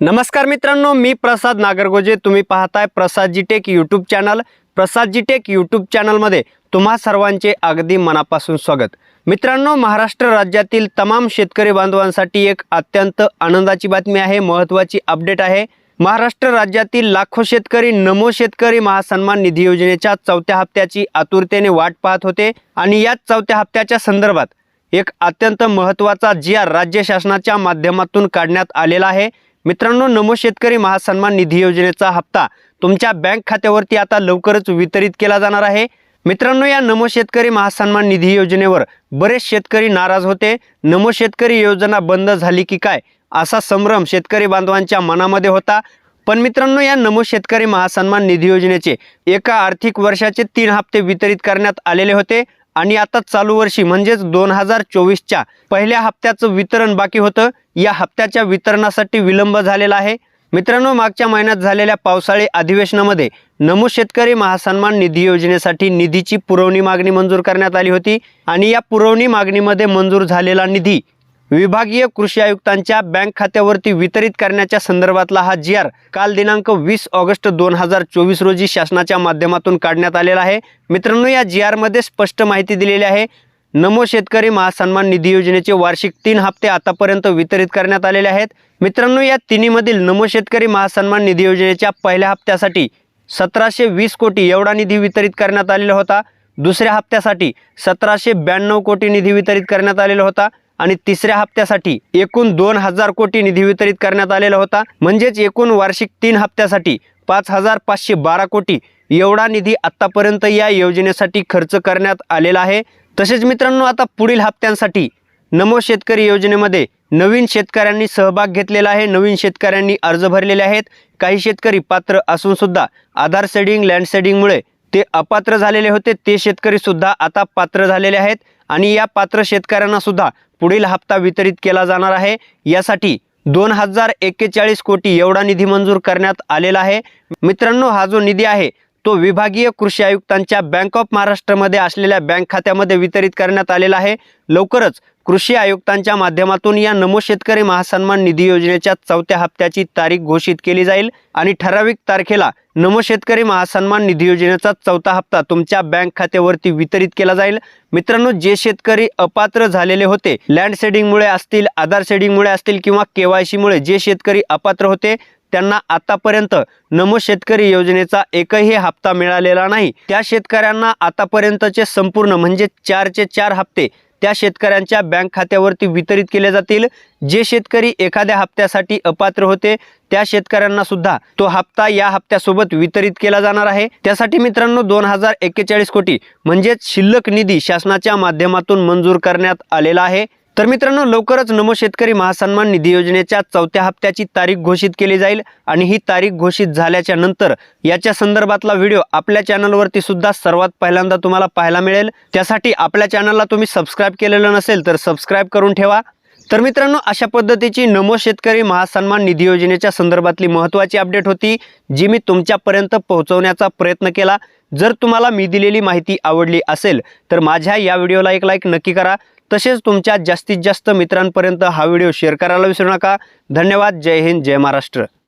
नमस्कार मित्रांनो मी प्रसाद नागरगोजे. तुम्ही पाहताय Prasad ji tech YouTube channel Prasadji tech YouTube चॅनलमध्ये तुम्हा सर्वांचे अगदी मनापासून स्वागत. मित्रांनो महाराष्ट्र राज्यातील तमाम शेतकरी बांधवांसाठी एक अत्यंत आनंदाची बातमी आहे महत्त्वाची अपडेट आहे. महाराष्ट्र राज्यातील लाखो शेतकरी नमो शेतकरी महासन्मान निधी योजनेच्या चौथ्या हप्त्याची आतुरतेने वाट पाहत होते आणि याच चौथ्या हप्त्याच्या संदर्भात एक अत्यंत महत्त्वाचा जी आर राज्य शासनाच्या माध्यमातून काढण्यात आलेला आहे. मित्रांनो नमो शेतकरी महासन्मान निधी योजनेचा हप्ता तुमच्या बँक खात्यावरती आता लवकरच वितरित केला जाणार आहे. मित्रांनो या नमो शेतकरी महासन्मान निधी योजनेवर बरेच शेतकरी नाराज होते. नमो शेतकरी योजना बंद झाली की काय? असा संभ्रम शेतकरी बांधवांच्या मनामध्ये होता. पण मित्रांनो या नमो शेतकरी महासन्मान निधी योजनेचे एका आर्थिक वर्षाचे तीन हप्ते वितरित करण्यात आलेले होते. आणि आता चालू वर्षी म्हणजेच दोन हजार चोवीसच्या पहिल्या हप्त्याचं वितरण बाकी होतं. या हप्त्याच्या वितरणासाठी विलंब झालेला आहे. मित्रांनो मागच्या महिन्यात झालेल्या पावसाळी अधिवेशनामध्ये नमो शेतकरी महासन्मान निधी योजनेसाठी निधीची पुरवणी मागणी मंजूर करण्यात आली होती आणि या पुरवणी मागणीमध्ये मंजूर झालेला निधी विभागीय कृषी आयुक्तांच्या बँक खात्यावरती वितरित करण्याच्या संदर्भातला हा जी आर काल दिनांक वीस ऑगस्ट दोन हजार चोवीस रोजी शासनाच्या माध्यमातून काढण्यात आलेला आहे. मित्रांनो या जी आरमध्ये स्पष्ट माहिती दिलेली आहे. नमो शेतकरी महासन्मान निधी योजनेचे वार्षिक तीन हप्ते आतापर्यंत वितरित करण्यात आलेले आहेत. मित्रांनो या तिन्हीमधील नमो शेतकरी महासन्मान निधी योजनेच्या पहिल्या हप्त्यासाठी सतराशे वीस कोटी एवढा निधी वितरित करण्यात आलेला होता. दुसऱ्या हप्त्यासाठी सतराशे ब्याण्णव कोटी निधी वितरित करण्यात आलेला होता. आणि तिसऱ्या हप्त्यासाठी एकूण दोन हजार कोटी निधी वितरित करण्यात आलेला होता. म्हणजेच एकूण वार्षिक तीन हप्त्यासाठी पाच हजार पाचशे बारा कोटी एवढा निधी आत्तापर्यंत या योजनेसाठी खर्च करण्यात आलेला आहे. तसेच मित्रांनो आता पुढील हप्त्यांसाठी नमो शेतकरी योजनेमध्ये नवीन शेतकऱ्यांनी सहभाग घेतलेला आहे. नवीन शेतकऱ्यांनी अर्ज भरलेले आहेत. काही शेतकरी पात्र असूनसुद्धा आधार सेडिंग लँड सेडिंगमुळे ते अपात्र झालेले होते. ते शेतकरीसुद्धा आता पात्र झालेले आहेत. आणि या पात्र शेतकऱ्यांनासुद्धा पुढील हप्ता वितरित केला जाणार आहे. यासाठी दोन हजार एक्केचाळीस कोटी एवढा निधी मंजूर करण्यात आलेला आहे. मित्रांनो हा जो निधी आहे तो विभागीय कृषी आयुक्तांच्या बँक ऑफ महाराष्ट्रमध्ये असलेल्या बँक खात्यामध्ये वितरित करण्यात आलेला आहे. लवकरच कृषी आयुक्तांच्या माध्यमातून या नमो शेतकरी महासन्मान निधी योजनेच्या चौथ्या हप्त्याची तारीख घोषित केली जाईल आणि ठराविक तारखेला नमो शेतकरी महासन्मान निधी योजनेचा चौथा हप्ता तुमच्या बँक खात्यावरती वितरित केला जाईल. मित्रांनो जे शेतकरी अपात्र झालेले होते लँड सेडिंगमुळे असतील आधार सेडिंगमुळे असतील किंवा केवायसीमुळे जे शेतकरी अपात्र होते त्यांना आतापर्यंत नमो शेतकरी योजनेचा एकही हप्ता मिळालेला नाही. त्या शेतकऱ्यांना आतापर्यंतचे संपूर्ण म्हणजे चारचे चार हप्ते त्या शेतकऱ्यांच्या बँक खात्यावरती वितरित केले जातील. जे शेतकरी एखाद्या हप्त्यासाठी अपात्र होते त्या शेतकऱ्यांना सुद्धा तो हप्ता या हप्त्यासोबत वितरित केला जाणार आहे. त्यासाठी मित्रांनो दोन हजार एक्केचाळीस कोटी म्हणजेच शिल्लक निधी शासनाच्या माध्यमातून मंजूर करण्यात आलेला आहे. तर मित्रांनो लवकरच नमो शेतकरी महासन्मान निधी योजनेच्या चौथ्या हप्त्याची तारीख घोषित केली जाईल आणि ही तारीख घोषित झाल्याच्यानंतर याच्या संदर्भातला व्हिडिओ आपल्या चॅनलवरती सुद्धा सर्वात पहिल्यांदा तुम्हाला पाहायला मिळेल. त्यासाठी आपल्या चॅनलला तुम्ही सबस्क्राईब केलेलं नसेल तर सबस्क्राईब करून ठेवा. तर मित्रांनो अशा पद्धतीची नमो शेतकरी महासन्मान निधी योजनेच्या संदर्भातली महत्त्वाची अपडेट होती जी मी तुमच्यापर्यंत पोहोचवण्याचा प्रयत्न केला. जर तुम्हाला मी दिलेली माहिती आवडली असेल तर माझ्या या व्हिडिओला एक लाईक नक्की करा. तसेच तुमच्या जास्तीत जास्त मित्रांपर्यंत हा व्हिडिओ शेअर करायला विसरू नका. धन्यवाद. जय हिंद. जय महाराष्ट्र.